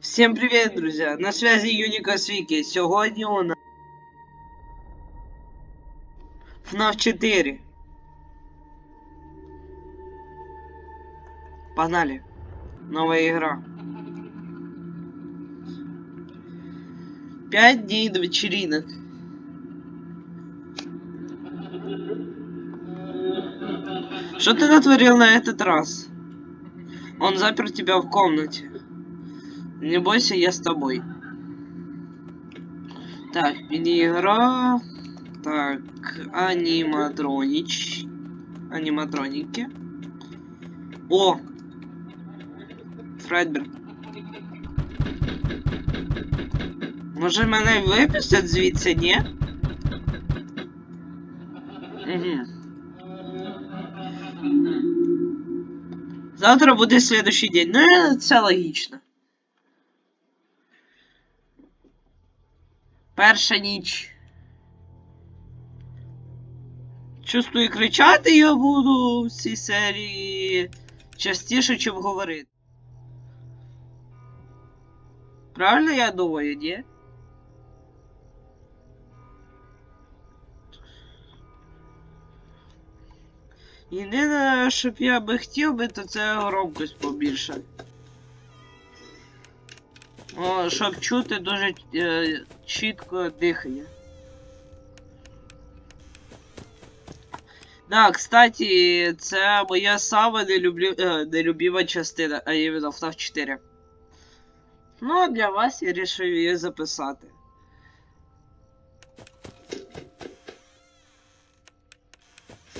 Всем привет, друзья! На связи Юникас Вики. Сьогодні у нас FNAF 4. Погнали. Новая игра. Пять дней до вечеринок. Что ты натворил на этот раз? Он запер тебя в комнате. Не бойся, я с тобой. Так, мини-игра. Так, аниматронич. Аниматроники. О! Фредберг. Може мене випустять звідси, ні? Угу. Завтра буде следующий день. Ну, це логічно. Перша ніч. Чувствую, кричати я буду в цій серії частіше, чим говорити. Правильно я думаю, ні? Єдине, щоб я би хотів би, то це громкость побільше. О, щоб чути дуже е, чітко дихання. Да, кстати, це моя сама нелюблю, е, нелюбима частина, а іменно FNAF 4. Ну, а для вас я вирішив її записати.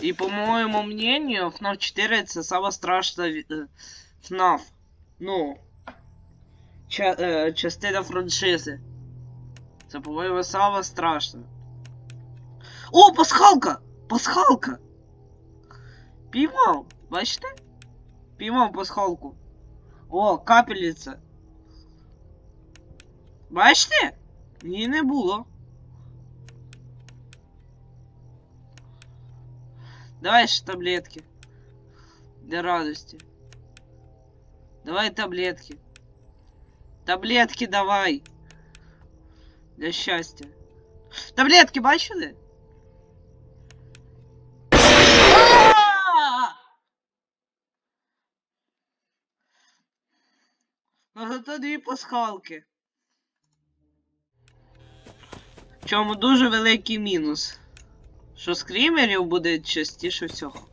І по моєму мнению, FNAF 4 це сама страшна ві- е, FNAF. Ну, ча е, частина франшизи. Це, по-моєму, саме страшне. О, пасхалка! Пасхалка! Піймав! Бачите? Піймав пасхалку. О, капельниця. Бачите? Її не було. Давай же таблетки. Для радости. Давай таблетки. Таблетки давай. Для счастья. Таблетки бачили? Ну зато дві пасхалки. В чому дуже великий мінус. Що скрімерів буде частіше всього.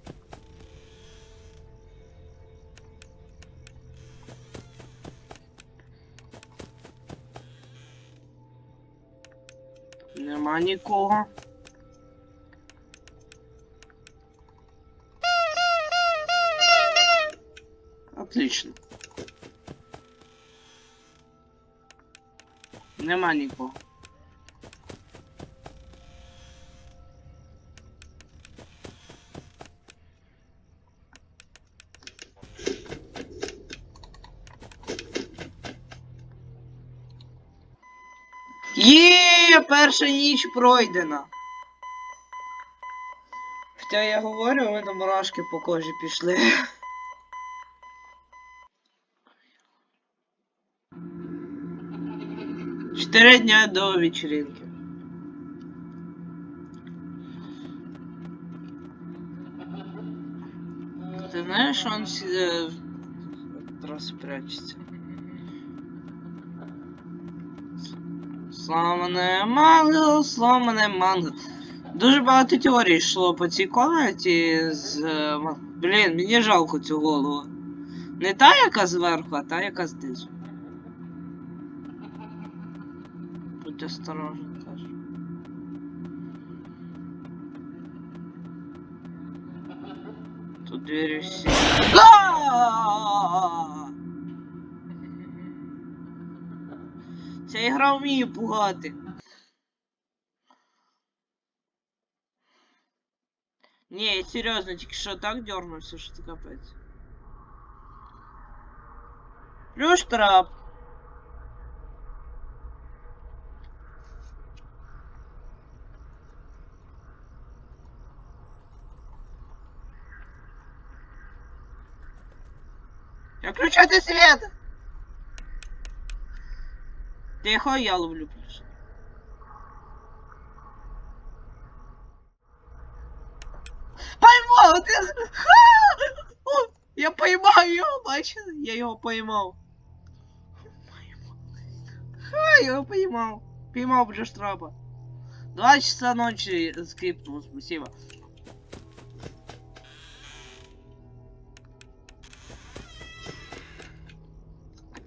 Нема нікого. Отлично. Нема нікого. Перша ніч пройдена. Хоча я говорю, у мене мурашки по кожі пішли. Чотири дня до вечеринки. Ты знаешь, он э, раз прячется. Сломане манго, сломане манго. Дуже багато теорій йшло по цій комнаті з. е, Блін, мені жалко цю голову. Не та, яка зверху, а та, яка знизу. Будь осторожен, кажу. Тут двері всі. Ця ігра вміє пугати. Ні, серйозно, тільки що так дернувся, що це капець. Плюс трап. Включайте свет! Тихо, я ловлю плюс. О, я поймав його, бачили? Я його поймав. Ха, я його поймав. Поймав Джоштрапа. Два часа ночи скрипнул, спасибо.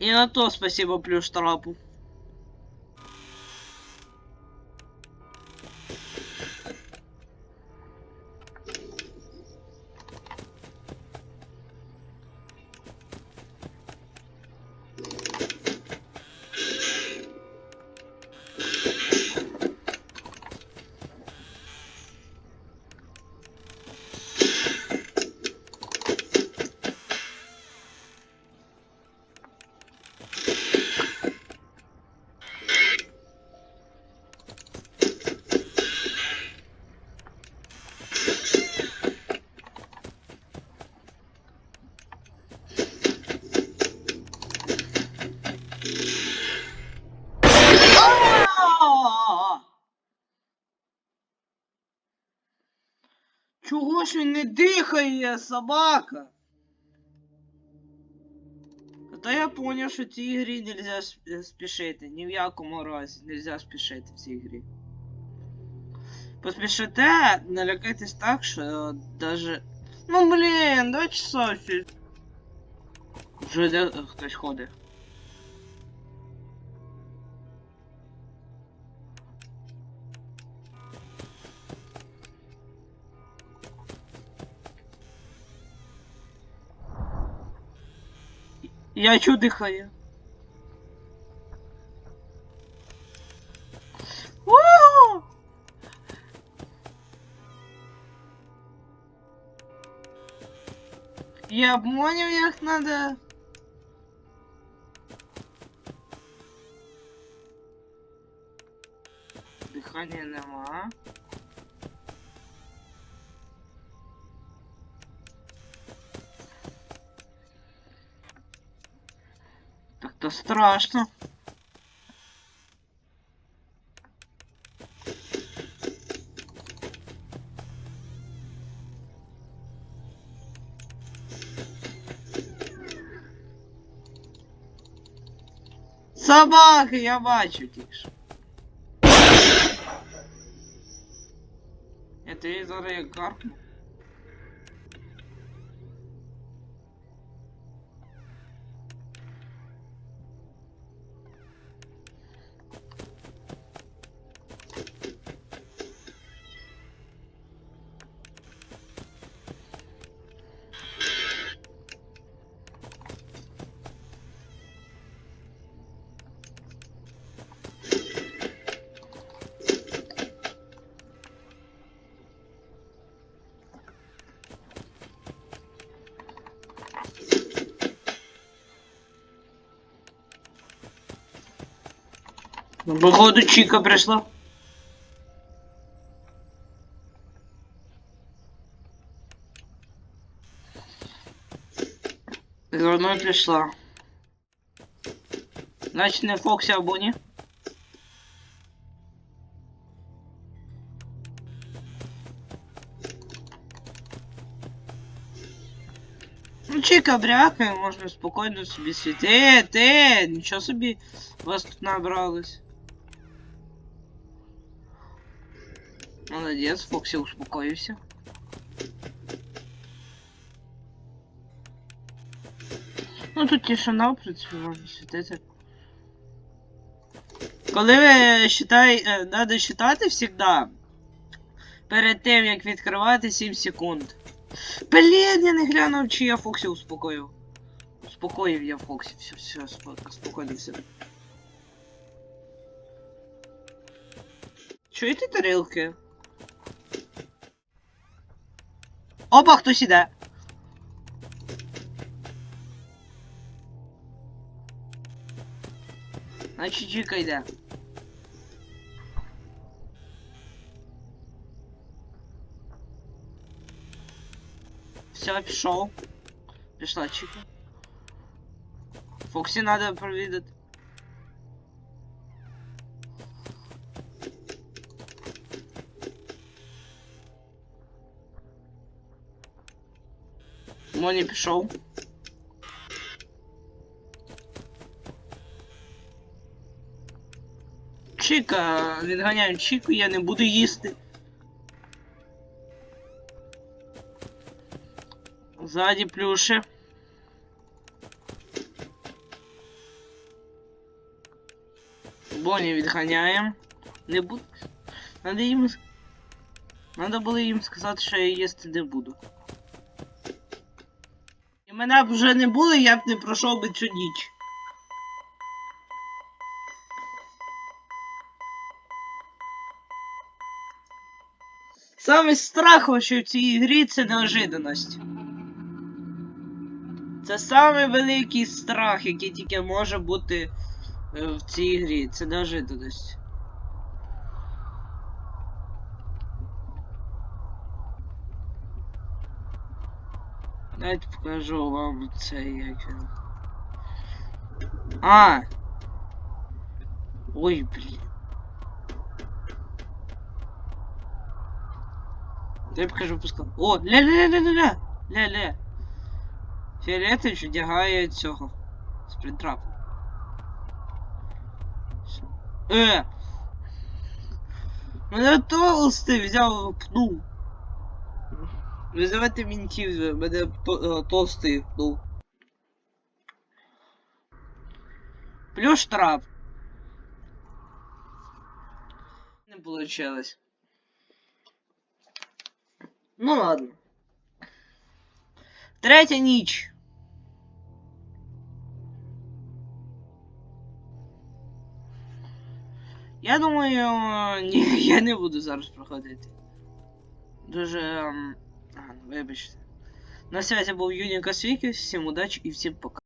И на то спасибо плюс трапу. Чого ж він не дихає, собака? Та я поняв, що в цій грі нельзя сп- спішити. Ні в якому разі нельзя спішити в цій грі. Поспішите, налякайтесь так, що даже. Ну блін, два часа ще. Вже де хтось ходить. Я чу дихаю. Ууу! Я понял, як надо. Дихання нема. Страшно. Собаки, я бачу тільки. Я тобі зараз. Походу Чика пришла. За мною прийшла. Значить не Фоксі або ні? Ну, Чика брякає, можна спокійно собі сидіти. Е, ти, нічого собі вас тут набралось. Молодец, Фокси успокоився. Ну тут тишина, в принципі, можна світити. Коли ви считай, надо считати всегда. Перед тим, як відкривати 7 секунд. Блін, я не глянув, чи я Фоксі успокоїв. Успокоїв я Фоксі, все, все, спокійно, спокійно все. Чуєте тарілки? Опа, хтось іде. Значить, Чіка йде. Все, пішов. Пішла Чіка. Фоксі надо провідати. Моні пішов. Чіка, відганяємо Чіку, я не буду їсти. Ззаді плюши. Боні відганяємо. Не буду. Надо їм. Надо було їм сказати, що я їсти не буду. Мене б вже не було, я б не пройшов би цю ніч. Саме страх вообще в цій грі це неожиданність. Це самий великий страх, який тільки може бути е, в цій грі. Це неожиданність. Давайте покажу вам це як він. А! Ой, блін. Я покажу пускав. О, ля-ля-ля-ля-ля! Ля-ля. Фіолетович вдягає цього. Спринтрап. Е! Мене толстий взяв пнув. Визивайте мінтів, мене то- е, толстий пнув. Плюс штраф. Не получилось. Ну ладно. Третя ніч. Я думаю, ні, я не буду зараз проходити. Дуже. ем, А, ну, вибачте. На связи був Юніка Свіків, всім удачі і всім пока.